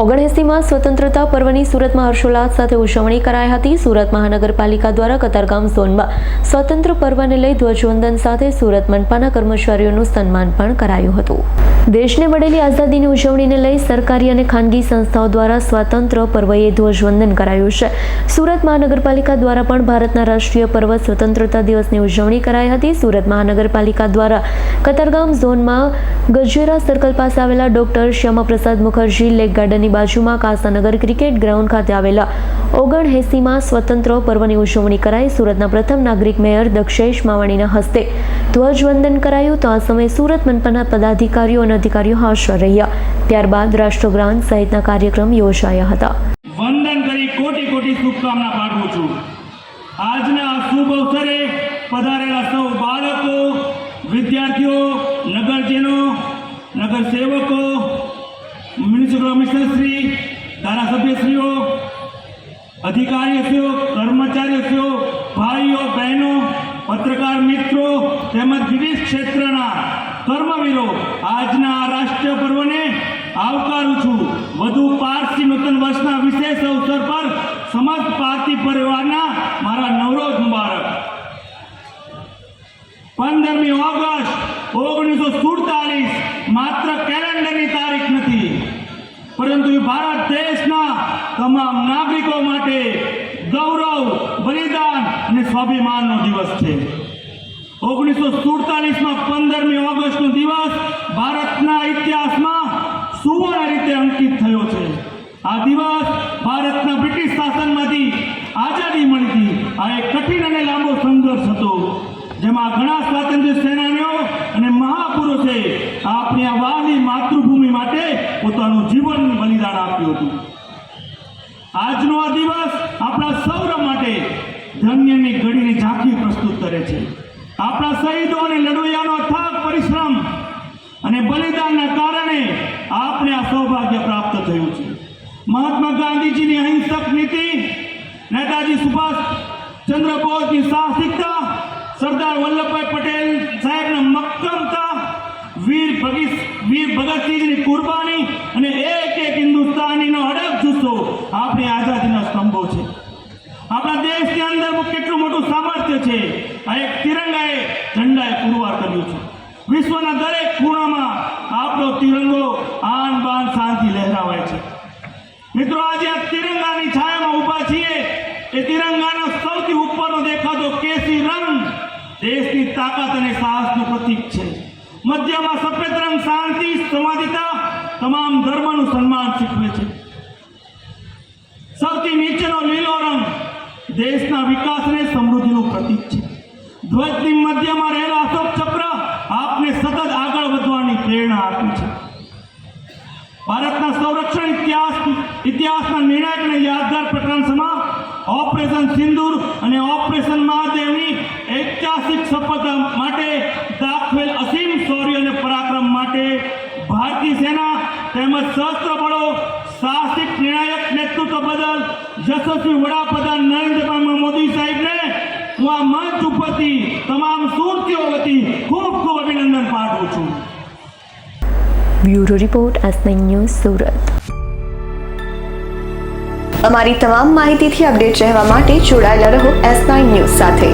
ઓગણએસીમાં સ્વતંત્રતા પર્વની સુરતમાં હર્ષોલ્લાસ સાથે ઉજવણી કરાઈ હતી. સુરત મહાનગરપાલિકા દ્વારા કતારગામ ઝોનમાં સ્વતંત્ર પર્વને લઈ ધ્વજવંદન સાથે સુરત મનપાના કર્મચારીઓનું સન્માન પણ કરાયું હતું. દેશને મળેલી આઝાદીની ઉજવણીને લઈ સરકારી અને ખાનગી સંસ્થાઓ દ્વારા સ્વાતંત્ર્ય પર્વએ ધ્વજવંદન કરાયું છે. સુરત મહાનગરપાલિકા દ્વારા પણ ભારતના રાષ્ટ્રીય પર્વ સ્વતંત્રતા દિવસની ઉજવણી કરાઈ હતી. સુરત મહાનગરપાલિકા દ્વારા કતારગામ ઝોનમાં ગજેરા સર્કલ પાસે આવેલા ડોક્ટર શ્યામાપ્રસાદ મુખર્જી લેક ગાર્ડનની બાજુમાં કાસાનગર ક્રિકેટ ગ્રાઉન્ડ ખાતે આવેલા ઓગણએંસીમાં સ્વતંત્ર પર્વની ઉજવણી કરાઈ. સુરતના પ્રથમ નાગરિક મેયર દક્ષેશ માવાણીના હસ્તે ધ્વજવંદન કરાયું તો આ સમયે સુરત મનપાના પદાધિકારીઓ અને અધિકારીઓ હાજર રહ્યા. ત્યારબાદ રાષ્ટ્રગાન સહિતના કાર્યક્રમ યોજાયા હતા. વંદન કરી કોટી કોટી શુભકામના પાઠવું છું. આજના શુભ અવસરે પધારેલા સૌ બાળકો, વિદ્યાર્થીઓ, નગરજનો, નગરસેવકો ધારાસભ્યશ્રીઓ, અધિકારીશ્રીઓ, કર્મચારીશ્રીઓ, ભાઈઓ, બહેનો, પત્રકાર મિત્રો તેમજ વિવિધ ક્ષેત્રના કર્મવીરો, આજના આ રાષ્ટ્રીય પર્વને આવકારું છું. વધુ પારસી નૂતન વર્ષના વિશેષ અવસર પર સમસ્ત પારસી પરિવારના મારા નવરોજ મુબારક. પંદરમી ઓગસ્ટ ઓગણીસો સુડતાલીસ, માત્ર કેલેન્ડરની તમામ નાગરિકો માટે ગૌરવ, બલિદાન અને સ્વાભિમાનનો દિવસ છે. ઓગણીસો સુડતાલીસમાં પંદરમી ઓગસ્ટનો દિવસ ભારતના ઇતિહાસમાં સુવર્ણ રીતે અંકિત થયો છે. આ દિવસ ભારતના બ્રિટિશ શાસનમાંથી આઝાદી મળી હતી. આ એક કઠિન અને લાંબો સંઘર્ષ હતો, જેમાં ઘણા સ્વાતંત્ર્ય સેનાનીઓ અને મહાપુરુષે આપણી આ વાલી માતૃભૂમિ માટે પોતાનું જીવન બલિદાન આપ્યું હતું. આજનો આ દિવસ આપણા સૌર માટે ધન્યની ઘડીની ઝાંખી પ્રસ્તુત કરે છે. આપણા શહીદો અને લડવૈયાનો અથાગ પરિશ્રમ અને બલિદાનના કારણે આપણે આ સૌભાગ્ય પ્રાપ્ત થયું છે. મહાત્મા ગાંધીજીની અહિંસક નીતિ, નેતાજી સુભાષ ચંદ્ર બોઝની સાહસિકતા, સરદાર વલ્લભભાઈ પટેલ સાહેબના મક્કમતા, વીર ભગીસ વીર ભગતસિંહની કુરબાની અને એક એક હિન્દુસ્તાનીનો અડગ આપણી આઝાદીના સ્તંભો છે. આપણા દેશની અંદર કેટલું મોટું સામર્થ્ય છે, આ એક તિરંગાએ ઝંડાએ પુરવાર કર્યું છે. વિશ્વના દરેક ખૂણામાં આપણો તિરંગો આન બાન શાંતિ લહેરાવાય છે. મિત્રો, આજે આ તિરંગાની છાયામાં ઊભા છીએ. એ તિરંગાનો સૌથી ઉપરનો દેખાતો કેસી રંગ દેશની તાકાત અને સાહસનું પ્રતીક છે. મધ્યમાં સફેદ રંગ શાંતિ સમાધિતા તમામ ધર્મનું સન્માન શીખવે છે. સૌથી લીલો રંગ દેશના વિકાસ અને સમૃદ્ધિનું પ્રતીક છે. ધ્વજની મધ્યમાં રહેલો અશોક ચક્ર આપને સતત આગળ વધવાની પ્રેરણા આપી છે. ભારતના સંરક્ષણ ઇતિહાસ ઇતિહાસના નિર્ણાયક અને યાદગાર પ્રકરણમાં ઓપરેશન સિંદૂર અને ઓપરેશન મહાદેવની ઐતિહાસિક સફળતા માટે દાખવેલ અસીમ શૌર્ય અને પરાક્રમ માટે ભારતીય સેના તેમજ સશસ્ત્ર યશસ્વી વડાપ્રધાન નરેન્દ્રભાઈ મોદી સાહેબને હું આ મંચ ઉપરથી તમામ સુરતીઓ વતી ખૂબ ખૂબ અભિનંદન પાઠવું છું. Bureau report S news Surat. અમારી તમામ માહિતીથી અપડેટ રહેવા માટે જોડાયેલા રહો એસ નાઇન ન્યૂઝ સાથે.